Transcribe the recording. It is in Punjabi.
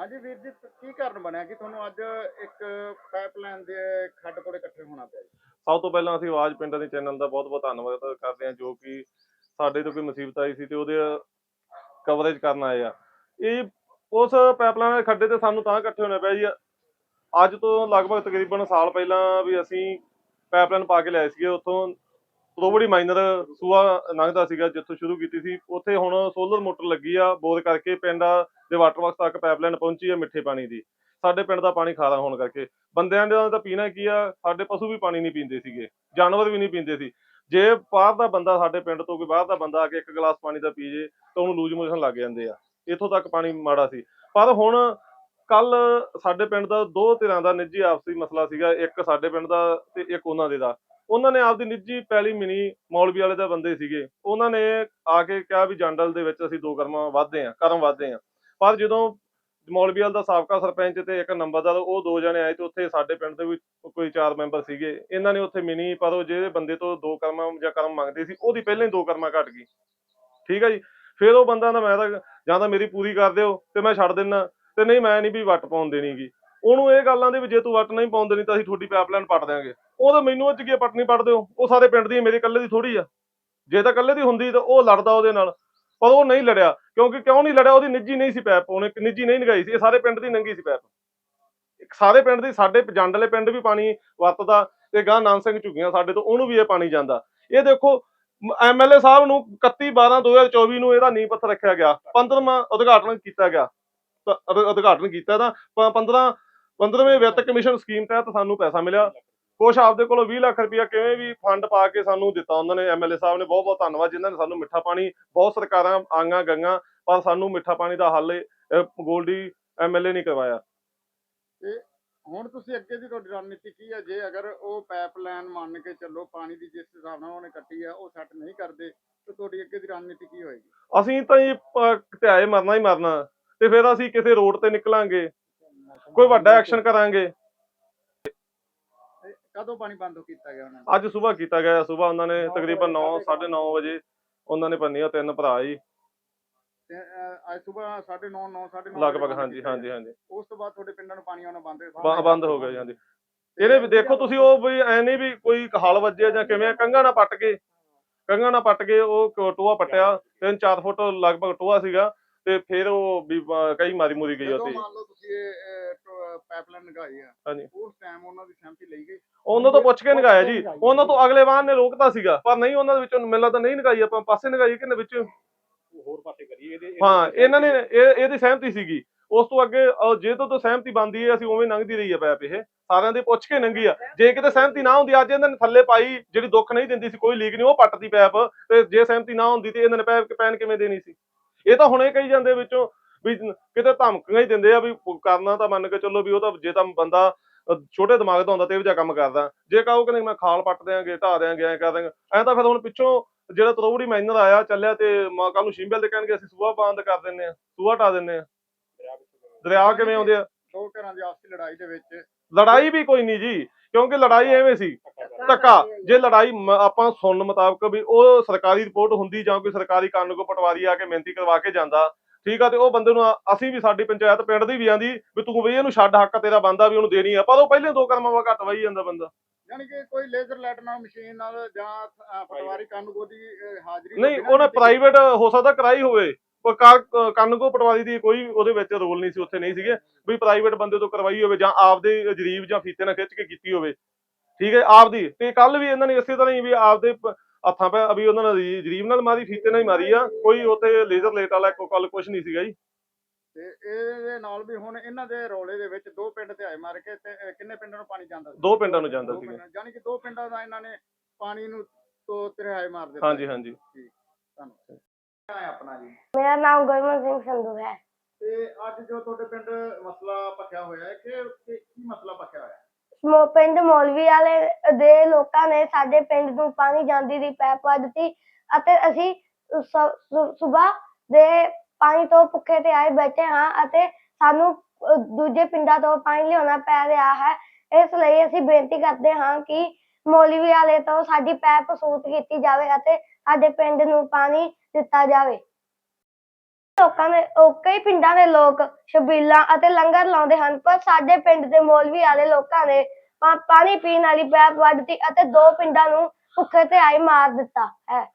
ਹਾਂਜੀ ਵੀਰ ਜੀ, ਕੀ ਕਾਰਨ ਬਣਿਆ ਕਿ ਤੁਹਾਨੂੰ ਅੱਜ ਇੱਕ ਪਾਈਪਲਾਈਨ ਦੇ ਖੱਡ ਕੋਲੇ ਇਕੱਠੇ ਹੋਣਾ ਪਿਆ ਜੀ? ਸਭ ਤੋਂ ਪਹਿਲਾਂ ਅਸੀਂ ਆਵਾਜ਼ ਪਿੰਡਾਂ ਦੇ ਚੈਨਲ ਦਾ ਬਹੁਤ-ਬਹੁਤ ਧੰਨਵਾਦ ਕਰਦੇ ਹਾਂ, ਜੋ ਕਿ ਸਾਡੇ ਤੋਂ ਕੋਈ ਮੁਸੀਬਤ ਆਈ ਸੀ ਤੇ ਉਹਦੇ ਕਵਰੇਜ ਕਰਨ ਆਏ ਆ। ਇਹ ਉਸ ਪਾਈਪਲਾਈਨ ਦੇ ਖੱਡੇ ਤੇ ਸਾਨੂੰ ਤਾਂ ਇਕੱਠੇ ਹੋਣਾ ਪਿਆ ਜੀ। ਅੱਜ ਤੋਂ ਲਗਭਗ ਤਕਰੀਬਨ ਸਾਲ ਪਹਿਲਾਂ ਵੀ ਅਸੀਂ ਪਾਈਪਲਾਈਨ ਪਾ ਕੇ ਲਿਆਏ ਸੀਗੇ। ਉੱਥੋਂ ਪ੍ਰੋਬੜੀ ਮਾਈਨਰ ਸੂਆ ਲੰਘਦਾ ਸੀਗਾ, ਜਿੱਥੋਂ ਸ਼ੁਰੂ ਕੀਤੀ ਸੀ। ਉੱਥੇ ਹੁਣ ਸੋਲਰ ਮੋਟਰ ਲੱਗੀ ਆ, ਬੋਰ ਕਰਕੇ ਪਿੰਡ ਦੇ ਵਾਟਰ ਵਰਕਸ ਤੱਕ ਪਾਈਪਲਾਈਨ ਪਹੁੰਚੀ ਹੈ ਮਿੱਠੇ ਪਾਣੀ ਦੀ, ਸਾਡੇ ਪਿੰਡ ਦਾ ਪਾਣੀ ਖਾਰਾ ਹੋਣ ਕਰਕੇ, ਬੰਦਿਆਂ ਦਾ ਤਾਂ ਪੀਣਾ ਕੀ ਆ, ਸਾਡੇ ਪਸ਼ੂ ਵੀ ਪਾਣੀ ਨਹੀਂ ਪੀਂਦੇ ਸੀਗੇ, ਜਾਨਵਰ ਵੀ ਨਹੀਂ ਪੀਂਦੇ ਸੀ, ਜੇ ਬਾਹਰ ਦਾ ਬੰਦਾ ਸਾਡੇ ਪਿੰਡ ਤੋਂ ਕੋਈ ਬਾਹਰ ਦਾ ਬੰਦਾ ਆ ਕੇ ਇੱਕ ਗਲਾਸ ਪਾਣੀ ਦਾ ਪੀ ਜੇ, ਤਾਂ ਉਹਨੂੰ ਲੂਜ ਮੋਸ਼ਨ ਲੱਗ ਜਾਂਦੇ ਆ, ਇੱਥੋਂ ਤੱਕ ਪਾਣੀ ਮਾੜਾ ਸੀ, ਪਰ ਹੁਣ ਕੱਲ ਸਾਡੇ ਪਿੰਡ ਦਾ ਦੋ ਧਿਰਾਂ ਦਾ ਨਿੱਜੀ ਆਪਸੀ ਮਸਲਾ ਸੀਗਾ, ਇੱਕ ਸਾਡੇ ਪਿੰਡ ਦਾ ਤੇ ਇੱਕ ਉਹਨਾਂ ਦੇ ਦਾ, ਉਹਨਾਂ ਨੇ ਆਪਦੀ ਨਿੱਜੀ ਪੈਲੀ ਮਿਨੀ ਮੌਲਵੀ ਵਾਲੇ ਦਾ ਬੰਦੇ ਸੀਗੇ, ਉਹਨਾਂ ਨੇ ਆ ਕੇ ਕਿਹਾ ਵੀ ਜੰਡਲ ਦੇ ਵਿੱਚ ਅਸੀਂ ਦੋ ਕਰਮਾਂ ਵਾਧੇ ਆ, ਕਰਮ ਵਾਧੇ ਆ ਪਰ ਜਦੋਂ ਮੌਲਵੀ ਦਾ ਸਾਬਕਾ ਸਰਪੰਚ ਤੇ ਇੱਕ ਨੰਬਰਦਾਰ ਉਹ ਦੋ ਜਣੇ ਆਏ ਤੇ ਉੱਥੇ ਸਾਡੇ ਪਿੰਡ ਦੇ ਵੀ ਕੋਈ ਚਾਰ ਮੈਂਬਰ ਸੀਗੇ, ਇਹਨਾਂ ਨੇ ਉੱਥੇ ਮਿਨੀ ਪਰ ਉਹ ਜਿਹੜੇ ਬੰਦੇ ਤੋਂ ਦੋ ਕਰਮਾਂ ਜਾਂ ਕਰਮ ਮੰਗਦੇ ਸੀ, ਉਹਦੀ ਪਹਿਲਾਂ ਹੀ ਦੋ ਕਰਮਾਂ ਘਟ ਗਈ। ਠੀਕ ਹੈ ਜੀ? ਫਿਰ ਉਹ ਬੰਦਾ ਦਾ ਮੈਂ ਤਾਂ ਜਾਂ ਤਾਂ ਮੇਰੀ ਪੂਰੀ ਕਰ ਦਿਓ ਤੇ ਮੈਂ ਛੱਡ ਦਿੰਨਾ, ਤੇ ਨਹੀਂ ਮੈਂ ਨਹੀਂ ਵੀ ਵੱਟ ਪਾਉਣ ਦੇਣੀਗੀ ਉਹਨੂੰ ਇਹ ਗੱਲਾਂ ਦੇ ਵੀ ਜੇ ਤੂੰ ਵੱਟ ਨਹੀਂ ਪਾਉਣ ਦੇਣੀ ਤਾਂ ਅਸੀਂ ਤੁਹਾਡੀ ਪਾਈਪਲਾਈਨ ਪੱਟ ਦਿਆਂਗੇ। ਉਹ ਤਾਂ ਮੈਨੂੰ ਅੱਜ ਕੀ ਪੱਟ ਨਹੀਂ ਪੱਟ ਦਿਓ ਉਹ ਸਾਰੇ ਪਿੰਡ ਦੀ ਮੇਰੇ ਇਕੱਲੇ ਦੀ ਥੋੜੀ ਆ। ਜੇ ਤਾਂ ਇਕੱਲੇ ਦੀ ਹੁੰਦੀ ਤਾਂ ਉਹ ਲੜਦਾ ਉਹਦੇ ਨਾਲ। ਪਰ ਉਹ ਨਹੀਂ ਲੜਿਆ, ਕਿਉਂਕਿ ਕਿਉਂ ਨਹੀਂ ਲੜਿਆ? ਉਹਦੀ ਨਿੱਜੀ ਨਹੀਂ ਸੀ ਪੈਪ, ਉਹਨੇ ਨਿੱਜੀ ਨਹੀਂ ਲਗਾਈ ਸੀ, ਇਹ ਸਾਰੇ ਪਿੰਡ ਦੀ ਨੰਗੀ ਸੀ ਪੈਪ। ਸਾਰੇ ਪਿੰਡ ਦੀ, ਸਾਡੇ ਜੰਡ ਵਾਲੇ ਪਿੰਡ ਵੀ ਪਾਣੀ ਵਰਤਦਾ, ਤੇ ਗਾਂ ਨਾਨ ਸਿੰਘ ਝੁੱਗੀਆਂ ਸਾਡੇ ਤੋਂ, ਉਹਨੂੰ ਵੀ ਇਹ ਪਾਣੀ ਜਾਂਦਾ। ਇਹ ਦੇਖੋ ਐਮਐਲਏ ਸਾਹਿਬ ਨੂੰ 31 12 2024 ਨੂੰ ਇਹਦਾ ਨੀਂਹ ਪੱਥਰ ਰੱਖਿਆ ਗਿਆ 15ਵਾਂ ਉਦਘਾਟਨ ਕੀਤਾ ਗਿਆ। ਉਦਘਾਟਨ ਕੀਤਾ ਤਾਂ 15 15ਵੇਂ ਵਿੱਤ ਕਮਿਸ਼ਨ ਸਕੀਮ ਤਹਿਤ ਸਾਨੂੰ ਪੈਸਾ ਮਿਲਿਆ ਕੁਛ ਆਪਦੇ ਕੋਲੋਂ 20 ਲੱਖ ਰੁਪਇਆ ਕਿਵੇਂ ਵੀ ਫੰਡ ਪਾ ਕੇ ਸਾਨੂੰ ਦਿੱਤਾ ਉਹਨਾਂ ਨੇ ਐਮਐਲਏ ਸਾਹਿਬ ਨੇ ਬਹੁਤ ਬਹੁਤ ਧੰਨਵਾਦ ਜਿਨ੍ਹਾਂ ਨੇ ਸਾਨੂੰ ਮਿੱਠਾ ਪਾਣੀ ਬਹੁਤ ਸਰਕਾਰਾਂ ਆਂਗਾ ਗੰਗਾ ਪਰ ਸਾਨੂੰ ਮਿੱਠਾ ਪਾਣੀ ਦਾ ਹੱਲ ਗੋਲਡੀ ਐਮਐਲਏ ਨਹੀਂ ਕਰਵਾਇਆ। ਹੁਣ ਤੁਸੀਂ ਅੱਗੇ ਦੀ ਤੁਹਾਡੀ ਰਣਨੀਤੀ ਕੀ ਹੈ? ਜੇ ਅਗਰ ਉਹ ਪਾਈਪਲਾਈਨ ਮੰਨ ਕੇ ਚੱਲੋ ਪਾਣੀ ਦੀ ਜਿਸ ਹਿਸਾਬ ਨਾਲ ਉਹਨੇ ਕੱਟੀ ਆ ਉਹ ਸੈੱਟ ਨਹੀਂ ਕਰਦੇ ਤਾਂ ਤੁਹਾਡੀ ਅੱਗੇ ਦੀ ਰਣਨੀਤੀ ਕੀ ਹੋਏਗੀ? ਅਸੀਂ ਤਾਂ ਜੀ ਧਿਆਏ ਮਰਨਾ ਹੀ ਮਰਨਾ ਤੇ ਫਿਰ ਅਸੀਂ ਕਿਸੇ ਰੋਡ ਤੇ ਨਿਕਲਾਂਗੇ ਕੋਈ ਵੱਡਾ ਐਕਸ਼ਨ ਕਰਾਂਗੇ। ਤੇ ਕਦੋਂ ਪਾਣੀ ਬੰਦ ਕੀਤਾ ਗਿਆ ਉਹਨਾਂ ਨੇ? ਅੱਜ ਸਵੇਰ ਕੀਤਾ ਗਿਆ ਸਵੇਰ ਉਹਨਾਂ ਨੇ ਤਕਰੀਬਨ 9 9:30 ਵਜੇ ਉਹਨਾਂ ਨੇ ਪੰਨੀਆਂ ਤਿੰਨ ਭਰਾ ਜੀ। ਤੇ ਅਹ, ਅੱਜ ਸਵੇਰ 9:30 9 9:30 ਲਗਭਗ ਹਾਂਜੀ ਹਾਂਜੀ ਹਾਂਜੀ। ਉਸ ਤੋਂ ਬਾਅਦ ਤੁਹਾਡੇ ਪਿੰਡਾਂ ਨੂੰ ਪਾਣੀ ਆਉਣਾ ਬੰਦ ਬ- ਬੰਦ ਹੋ ਗਿਆ ਜੀ ਹਾਂਜੀ। ਇਹਦੇ ਵੀ ਦੇਖੋ ਤੁਸੀਂ ਉਹ ਵੀ ਐ ਨਹੀਂ ਵੀ ਕੋਈ ਹਲ ਵੱਜਿਆ ਜਾਂ ਕਿਵੇਂ ਆ, ਕੰਘਾ ਨਾ ਪੱਟ ਕੇ ਕੰਘਾ ਨਾ ਪੱਟ ਕੇ ਉਹ ਕ- ਟੋਆ ਪੱਟਿਆ ਤਿੰਨ ਚਾਰ ਫੁੱਟ ਲਗਭਗ ਟੋਆ ਸੀਗਾ ਤੇ ਫਿਰ ਉਹ ਵੀ ਕਈ ਮਾਰੀ ਮੁਰੀ ਗਈ ਜਦੋਂ ਉੱਥੇ। ਮੰਨ ਲਓ ਤੁਸੀਂ ਪਾਈਪਲਾਈਨ ਲਗਾਈ ਆ। ਹਾਂਜੀ। ਉਸ ਟਾਈਮ ਉਹਨਾਂ ਦੀ ਸਹਿਮਤੀ ਲਈ ਗਈ। ਉਹਨਾਂ ਤੋਂ ਪੁੱਛ ਕੇ ਨਗਾਇਆ ਜੀ। ਉਹਨਾਂ ਤੋਂ ਅਗਲੇ ਵਾਹਨ ਨੇ ਰੋਕਤਾ ਸੀਗਾ। ਪਰ ਨਹੀਂ ਉਹਨਾਂ ਦੇ ਵਿੱਚੋਂ ਮੈਨੂੰ ਤਾਂ ਨਹੀਂ ਨਗਾਈ। ਆਪਾਂ ਪਾਸੇ ਨਗਾਈ ਕਿ ਵਿੱਚ? ਹੋਰ ਪਾਸੇ ਕਰੀਏ ਇਹਦੇ ਹਾਂ ਇਹਨਾਂ ਨੇ ਇਹ ਇਹਦੀ ਸਹਿਮਤੀ ਸੀਗੀ। ਉਸ ਤੋਂ ਅੱਗੇ ਜੇ ਤੋਂ ਤੋਂ ਸਹਿਮਤੀ ਬਣਦੀ ਹੈ ਅਸੀਂ ਉਵੇਂ ਲੰਘਦੀ ਰਹੀ ਹੈ ਪੈਪ ਇਹ। ਸਾਰਿਆਂ ਦੇ ਪੁੱਛ ਕੇ ਲੰਘੀ ਆ। ਜੇ ਕਿਤੇ ਸਹਿਮਤੀ ਨਾ ਹੁੰਦੀ ਅੱਜ ਇਹਨਾਂ ਨੇ ਥੱਲੇ ਪਾਈ ਜਿਹੜੀ ਦੁੱਖ ਨਹੀਂ ਦਿੰਦੀ ਸੀ ਕੋਈ ਲੀਕ ਨਹੀਂ ਉਹ ਪੱਟਦੀ ਪੈਪ। ਤੇ ਜੇ ਸਹਿਮਤੀ ਨਾ ਹੁੰਦੀ ਤੇ ਇਹਨਾਂ ਨੇ ਪੈਪ ਪੈਨ ਕਿਵੇਂ ਦੇਣੀ ਸੀ? ਇਹ ਤਾਂ ਹੁਣੇ ਕਹੀ ਜਾਂਦੇ ਵਿੱਚੋਂ ਵੀ ਕਿਤੇ ਧਮਕੀਆਂ ਹੀ ਦਿੰਦੇ ਆ ਵੀ ਕਰਨਾ ਤਾਂ ਮੰਨ ਕੇ ਚੱਲੋ ਵੀ ਉਹ ਤਾਂ ਜੇ ਤਾਂ ਬੰਦਾ ਛੋਟੇ ਦਿਮਾਗ ਦਾ ਹੁੰਦਾ ਤੇ ਇਹ ਜਿਹਾ ਕੰਮ ਕਰਦਾ। ਜੇ ਕਹੋ ਕਿ ਨਹੀਂ ਮੈਂ ਖਾਲ ਪੱਟ ਦਿਆਂਗੇ ਢਾ ਦਿਆਂਗੇ ਐਂ ਕਰ ਦਿਆਂਗੇ ਐਂ ਤਾਂ ਫਿਰ ਹੁਣ ਪਿੱਛੋਂ ਜਿਹੜਾ ਤਰੋੜੀ ਮਾਈਨਰ ਆਇਆ ਚੱਲਿਆ ਤੇ ਕੱਲ ਨੂੰ ਸ਼ਿੰਬਲ ਦੇ ਕਹਿਣਗੇ ਅਸੀਂ ਸੂਆ ਬੰਦ ਕਰ ਦਿੰਨੇ ਆ ਸੂਆ ਢਾ ਦਿੰਨੇ ਆ। ਦਰਿਆ ਕਿਵੇਂ ਆਉਂਦੇ ਆ? ਦੋ ਘਰਾਂ ਦੀ ਆਪਸੀ ਲੜਾਈ ਦੇ ਵਿੱਚ। ਲੜਾਈ ਵੀ ਕੋਈ ਨਹੀਂ ਜੀ ਕਿਉਂਕਿ ਲੜਾਈ ਐਵੇਂ ਸੀ ਧੱਕਾ ਜੇ ਲੜਾਈ ਆਪਾਂ ਸੁਣਨ ਮੁਤਾਬਕ ਵੀ ਉਹ ਸਰਕਾਰੀ ਰਿਪੋਰਟ ਹੁੰਦੀ ਜਾਂ ਕੋਈ ਸਰਕਾਰੀ ਕਾਨੂੰਨ ਕੋ ਪਟਵਾਰੀ ਆ ਕੇ ਮਿਹਨਤੀ ਕਰਵਾ ਕੇ ਜਾਂਦਾ ਠੀਕ ਆ ਤੇ ਉਹ ਬੰਦੇ ਨੂੰ ਅਸੀਂ ਵੀ ਸਾਡੀ ਪੰਚਾਇਤ ਪਿੰਡ ਦੀ ਵੀ ਆਂਦੀ ਵੀ ਤੂੰ ਵੀ ਇਹਨੂੰ ਛੱਡ ਹੱਕ ਤੇਰਾ ਬੰਦਾ ਵੀ ਉਹਨੂੰ ਦੇਣੀ ਆ ਪਰ ਉਹ ਪਹਿਲੇ ਦੋ ਕਰਮਾਂ ਵਾ ਘੱਟ ਵਾਈ ਜਾਂਦਾ ਬੰਦਾ। ਯਾਨੀ ਕਿ ਕੋਈ ਲੇਜ਼ਰ ਲਾਈਟ ਨਾਲ ਮਸ਼ੀਨ ਨਾਲ ਜਾਂ ਪਟਵਾਰੀ ਕਾਨੂੰਗੋ ਦੀ ਹਾਜ਼ਰੀ ਨਹੀਂ ਉਹਨਾਂ। ਪ੍ਰਾਈਵੇਟ ਹੋ ਸਕਦਾ ਕਰਾਈ ਹੋਵੇ ਕੋਈ ਕਾ- ਕੰਨ ਕੋ ਪਟਵਾਰੀ ਦੀ ਕੋਈ ਉਹਦੇ ਵਿੱਚ ਰੋਲ ਨਹੀਂ ਸੀ ਉੱਥੇ ਨਹੀਂ ਸੀਗੇ। ਵੀ ਪ੍ਰਾਈਵੇਟ ਬੰਦੇ ਤੋਂ ਕਰਵਾਈ ਹੋਵੇ ਜਾਂ ਆਪਦੇ ਜਰੀਬ ਜਾਂ ਫੀਤੇ ਨਾਲ ਖਿੱਚ ਕੇ ਕੀਤੀ ਹੋਵੇ। ਠੀਕ ਹੈ ਆਪਦੀ ਤੇ ਕੱਲ ਵੀ ਇਹਨਾਂ ਨੇ ਇਸੇ ਤਰ੍ਹਾਂ ਹੀ ਵੀ ਆਪਦੇ ਹੱਥਾਂ ਪੈ ਵੀ ਉਹਨਾਂ ਨੇ ਜਰੀ- ਜਰੀਬ ਨਾਲ ਮਾਰੀ ਫੀਤੇ ਨਾਲ ਹੀ ਮਾਰੀ ਆ। ਕੋਈ ਉੱਥੇ ਲੇਜ਼ਰ ਲੇਟ ਵਾਲਾ ਕੋਈ ਕੱਲ ਕੁਝ ਨਹੀਂ ਸੀਗਾ ਜੀ। ਤੇ ਇਹਦੇ ਨਾਲ ਵੀ ਹੁਣ ਇਹਨਾਂ ਦੇ ਰੌਲੇ ਦੇ ਵਿੱਚ ਦੋ ਪਿੰਡ ਤੇ ਆਏ ਮਾਰ ਕੇ ਤੇ ਅਹ, ਕਿੰਨੇ ਪਿੰਡਾਂ ਨੂੰ ਪਾਣੀ ਜਾਂਦਾ ਸੀ? ਦੋ ਪਿੰਡਾਂ ਨੂੰ ਜਾਂਦਾ ਸੀਗਾ। ਯਾਨੀ ਕਿ ਦੋ ਪਿੰਡਾਂ ਦਾ ਇਹਨਾਂ ਨੇ ਪਾਣੀ ਨੂੰ ਤੋਂ ਤਰਿਹਾਏ ਮਾਰ ਦਿੱਤਾ। ਹਾਂਜੀ ਹਾਂਜੀ। ਧੰਨਵਾਦ। ਹੈ ਆਪਣਾ ਜੀ। ਮੇਰਾ ਨਾਮ ਗੁਰਮਨ ਸਿੰਘ ਸੰਧੂ ਹੈ। ਤੇ ਅੱਜ ਜੋ ਤੁਹਾਡੇ ਪਿੰਡ ਮਸਲਾ ਪੱਕਿਆ ਹੋਇਆ ਹੈ ਕਿ ਕਿ ਕੀ ਮਸਲਾ ਪੱਕਿਆ ਹੋਇਆ ਹੈ? ਮੋ, ਪਿੰਡ ਮੌਲਵੀ ਵਾਲੇ ਦੇ ਲੋਕਾਂ ਨੇ ਸਾਡੇ ਪਿੰਡ ਨੂੰ ਪਾਣੀ ਜਾਂਦੀ ਦੀ ਪੈਪ ਪਾ ਦਿੱਤੀ ਅਤੇ ਅਸੀਂ ਸਵੇਰ ਦੇ ਪਾਣੀ ਤੋਂ ਭੁੱਖੇ ਤੇ ਆਏ ਬੈਠੇ ਹਾਂ ਅਤੇ ਸਾਨੂੰ ਦੂਜੇ ਪਿੰਡਾਂ ਤੋਂ ਪਾਣੀ ਲਿਆਉਣਾ ਪੈ ਰਿਹਾ ਹੈ। ਇਸ ਲਈ ਅਸੀਂ ਬੇਨਤੀ ਕਰਦੇ ਹਾਂ ਕਿ ਮੌਲਵੀ ਵਾਲੇ ਤੋਂ ਸਾਡੀ ਪੈਪ ਸੂਤ ਕੀਤੀ ਜਾਵੇ ਅਤੇ ਸਾਡੇ ਪਿੰਡ ਨੂੰ ਪਾਣੀ ਦਿੱਤਾ ਜਾਵੇ। ਲੋਕਾਂ ਨੇ ਉਹ ਕਈ ਪਿੰਡਾਂ ਦੇ ਲੋਕ ਛਬੀਲਾਂ ਅਤੇ ਲੰਗਰ ਲਾਉਂਦੇ ਹਨ, ਪਰ ਸਾਡੇ ਪਿੰਡ ਦੇ ਮੌਲਵੀ ਵਾਲੇ ਲੋਕਾਂ ਨੇ ਪਾ- ਪਾਣੀ ਪੀਣ ਵਾਲੀ ਪੈਪ ਵੱਢਤੀ ਅਤੇ ਦੋ ਪਿੰਡਾਂ ਨੂੰ ਭੁੱਖੇ ਤੇ ਆਈ ਮਾਰ ਦਿੱਤਾ ਹੈ।